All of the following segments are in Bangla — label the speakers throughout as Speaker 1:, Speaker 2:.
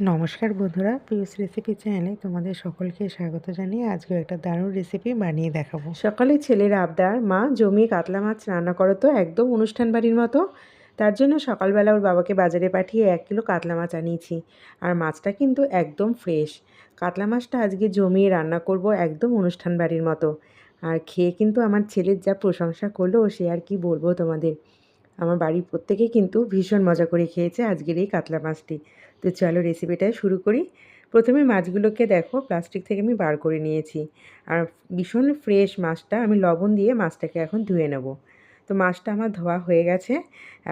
Speaker 1: নমস্কার বন্ধুরা পিউস রেসিপি চ্যানেলে তোমাদের সকলকে স্বাগত জানিয়ে আজকে একটা দারুণ রেসিপি বানিয়ে দেখাবো।
Speaker 2: সকালে ছেলের আবদার, মা জমিয়ে কাতলা মাছ রান্না করো তো একদম অনুষ্ঠান বাড়ির মতো। তার জন্য সকালবেলা ওর বাবাকে বাজারে পাঠিয়ে এক কিলো কাতলা মাছ আনিয়েছি। আর মাছটা কিন্তু একদম ফ্রেশ কাতলা মাছটা আজকে জমিয়ে রান্না করব একদম অনুষ্ঠান বাড়ির মতো। আর খেয়ে কিন্তু আমার ছেলের যা প্রশংসা করল, সে আর কি বলব তোমাদের। আমার বাড়ির প্রত্যেকেই কিন্তু ভীষণ মজা করে খেয়েছে আজকের এই কাতলা মাছটি। তো চলো রেসিপিটা শুরু করি। প্রথমে মাছগুলোকে দেখো প্লাস্টিক থেকে আমি বার করে নিয়েছি। আর ভীষণ ফ্রেশ মাছটা, আমি লবণ দিয়ে মাছটাকে এখন ধুয়ে নেব। তো মাছটা আমার ধোয়া হয়ে গেছে,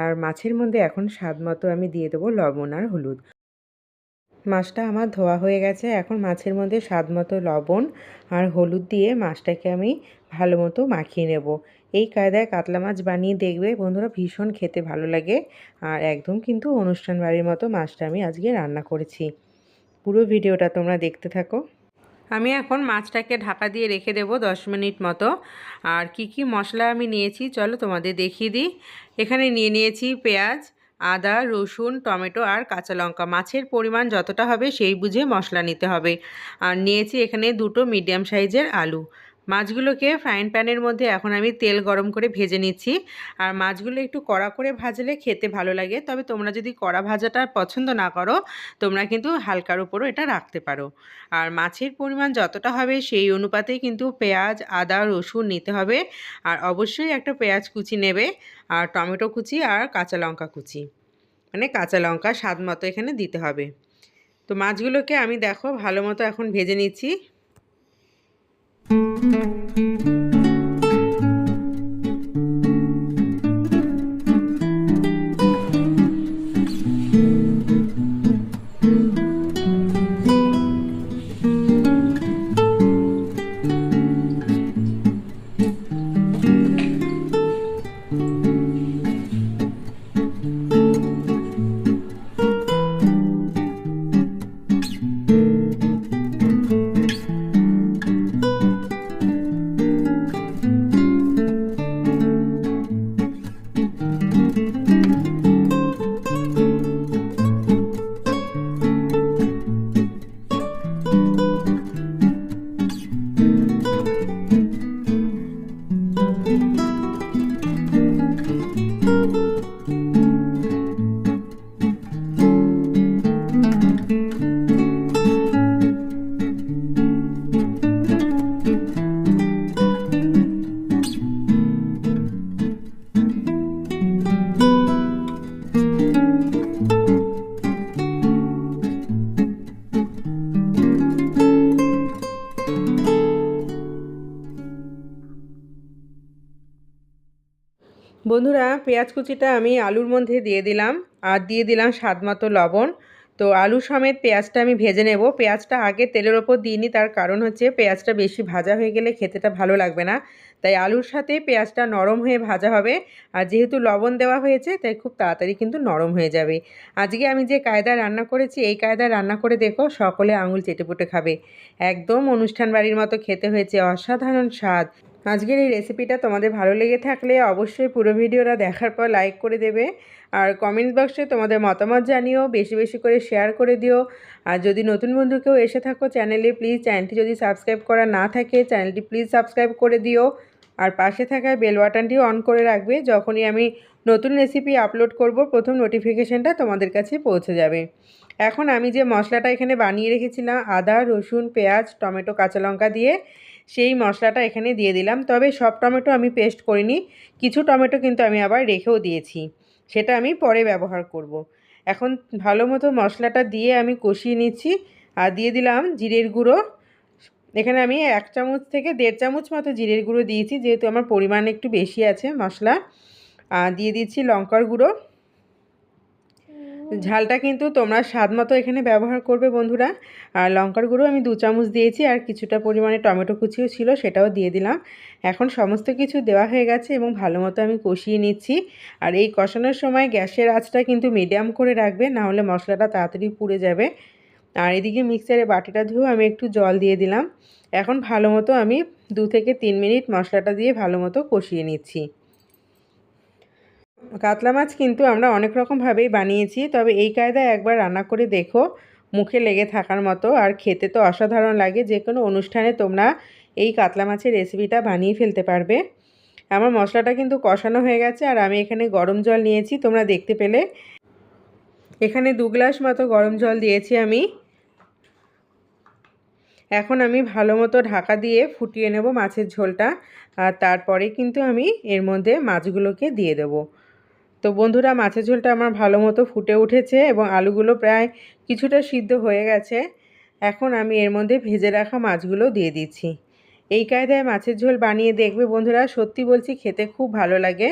Speaker 2: আর মাছের মধ্যে এখন স্বাদ মতো আমি দিয়ে দেবো লবণ আর হলুদ। মাছটা আমার ধোয়া হয়ে গেছে। এখন মাছের মধ্যে স্বাদ মতো লবণ আর হলুদ দিয়ে মাছটাকে আমি ভালো মতো মাখিয়ে নেব। এই কায়দায় কাতলা মাছ বানিয়ে দেখবে। বন্ধুরা ভীষণ খেতে ভালো লাগে। আর একদম কিন্তু অনুষ্ঠান বাড়ির মতো মাছটা আমি আজকে রান্না করেছি। পুরো ভিডিওটা তোমরা দেখতে থাকো। আমি এখন মাছটাকে ঢাকা দিয়ে রেখে দেব দশ মিনিট মতো। আর কি কি মশলা আমি নিয়েছি চলো তোমাদের দেখিয়ে দিই। এখানে নিয়ে নিয়েছি পেঁয়াজ আদা, রসুন, টমেটো আর কাঁচা লঙ্কা। মাছের পরিমাণ যতটা হবে সেই বুঝে মশলা নিতে হবে। আর নিয়েছি এখানে দুটো মিডিয়াম সাইজের আলু। মাছগুলোকে ফ্রাইং প্যানের মধ্যে এখন আমি তেল গরম করে ভেজে নিচ্ছি। আর মাছগুলো একটু কড়া করে ভাজলে খেতে ভালো লাগে। তবে তোমরা যদি কড়া ভাজাটা পছন্দ না করো, তোমরা কিন্তু হালকার উপরও এটা রাখতে পারো। আর মাছের পরিমাণ যতটা হবে সেই অনুপাতেই কিন্তু পেঁয়াজ, আদা, রসুন নিতে হবে। আর অবশ্যই একটা পেঁয়াজ কুচি নেবে, আর টমেটো কুচি আর কাঁচা লঙ্কা কুচি। মানে কাঁচা লঙ্কা স্বাদ মতো এখানে দিতে হবে। তো মাছগুলোকে আমি দেখো ভালো মতো এখন ভেজে নিচ্ছি। thank you বন্ধুরা, পেঁয়াজ কুচিটা আমি আলুর মধ্যে দিয়ে দিলাম আর দিয়ে দিলাম স্বাদ মতো লবণ। তো আলু সমেত পেঁয়াজটা আমি ভেজে নেব। পেঁয়াজটা আগে তেলের ওপর দিইনি, তার কারণ হচ্ছে পেঁয়াজটা বেশি ভাজা হয়ে গেলে খেতেটা ভালো লাগবে না। তাই আলুর সাথে পেঁয়াজটা নরম হয়ে ভাজা হবে। আর যেহেতু লবণ দেওয়া হয়েছে, তাই খুব তাড়াতাড়ি কিন্তু নরম হয়ে যাবে। আজকে আমি যে কায়দায় রান্না করেছি, এই কায়দায় রান্না করে দেখো, সকলে আঙুল চেটেপুটে খাবে। একদম অনুষ্ঠান বাড়ির মতো খেতে হয়েছে, অসাধারণ স্বাদ। আজকের এই রেসিপিটা তোমাদের ভালো লেগে থাকলে অবশ্যই পুরো ভিডিওটা দেখার পর লাইক করে দেবে। আর কমেন্ট বক্সে তোমাদের মতামত জানিও, বেশি বেশি করে শেয়ার করে দিও। আর যদি নতুন বন্ধু কেউ এসে থাকো চ্যানেলে প্লিজ চ্যানেলটি যদি সাবস্ক্রাইব করা না থাকে চ্যানেলটি প্লিজ সাবস্ক্রাইব করে দিও। আর পাশে থাকা বেল বাটনটিও অন করে রাখবে, যখনই আমি নতুন রেসিপি আপলোড করব, প্রথম নোটিফিকেশানটা তোমাদের কাছে পৌঁছে যাবে। এখন আমি যে মশলাটা এখানে বানিয়ে রেখেছিলাম, আদা, রসুন, পেঁয়াজ, টমেটো, কাঁচা লঙ্কা দিয়ে সেই মশলাটা এখানে দিয়ে দিলাম। তবে সব টমেটো আমি পেস্ট করিনি। কিছু টমেটো কিন্তু আমি আবার রেখেও দিয়েছি। সেটা আমি পরে ব্যবহার করব। এখন ভালো মতো মশলাটা দিয়ে আমি কষিয়ে নিচ্ছি। আর দিয়ে দিলাম জিরের গুঁড়ো। এখানে আমি এক চামচ থেকে দেড় চামচ মতো জিরের গুঁড়ো দিয়েছি। যেহেতু আমার পরিমাণ একটু বেশি আছে মশলা। দিয়ে দিচ্ছি লঙ্কার গুঁড়ো। ঝালটা কিন্তু তোমরা স্বাদ মতো এখানে ব্যবহার করবে বন্ধুরা। আর লঙ্কার গুঁড়ো আমি দু চামচ দিয়েছি, আর কিছুটা পরিমাণে টমেটো কুচিও ছিল সেটাও দিয়ে দিলাম। এখন সমস্ত কিছু দেওয়া হয়ে গেছে এবং ভালো মতো আমি কষিয়ে নিচ্ছি। আর এই কষানোর সময় গ্যাসের আঁচটা কিন্তু মিডিয়াম করে রাখবে, না হলে মশলাটা তাড়াতাড়ি পুড়ে যাবে। আর এদিকে মিক্সারে বাটিটা ধুয়েও আমি একটু জল দিয়ে দিলাম। এখন ভালো মতো আমি দু থেকে তিন মিনিট মশলাটা দিয়ে ভালো মতো কষিয়ে নিচ্ছি। কাতলা মাছ কিন্তু আমরা অনেক রকমভাবেই বানিয়েছি, তবে এই কায়দায় একবার রান্না করে দেখো। মুখে লেগে থাকার মতো, আর খেতে তো অসাধারণ লাগে যে কোনো অনুষ্ঠানে তোমরা এই কাতলা মাছের রেসিপিটা বানিয়ে ফেলতে পারবে। আমার মশলাটা কিন্তু কষানো হয়ে গেছে, আর আমি এখানে গরম জল নিয়েছি, তোমরা দেখতে পেলে। এখানে দু গ্লাস মতো গরম জল দিয়েছি আমি। এখন আমি ভালো মতো ঢাকা দিয়ে ফুটিয়ে নেব মাছের ঝোলটা, আর তারপরে কিন্তু আমি এর মধ্যে মাছগুলোকে দিয়ে দেব। তো বন্ধুরা, মাছের ঝোলটা আমার ভালো মতো ফুটে উঠেছে এবং আলুগুলো প্রায় কিছুটা সিদ্ধ হয়ে গেছে। এখন আমি এর মধ্যে ভেজে রাখা মাছগুলো দিয়ে দিচ্ছি। এই কায়দায় মাছের ঝোল বানিয়ে দেখবে বন্ধুরা, সত্যি বলছি, খেতে খুব ভালো লাগে।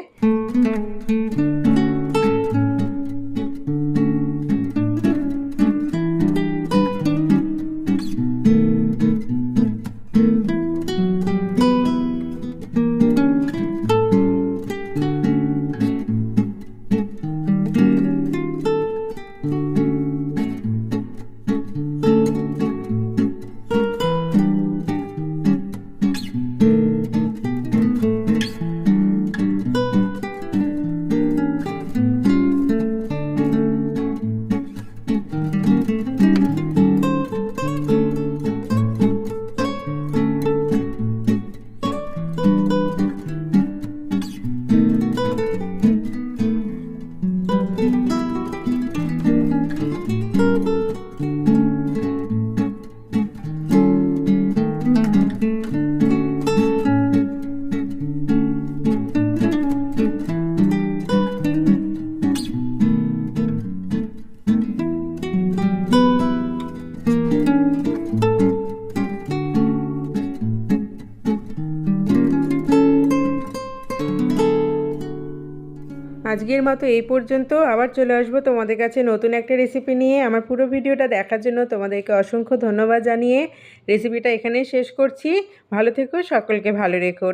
Speaker 2: আজকের মতো এই পর্যন্ত। আবার চলে আসব তোমাদের কাছে নতুন একটা রেসিপি নিয়ে। আমার পুরো ভিডিওটা দেখার জন্য তোমাদেরকে অসংখ্য ধন্যবাদ জানিয়ে রেসিপিটা এখানেই শেষ করছি। ভালো থেকো, সকলকে ভালো রেখো।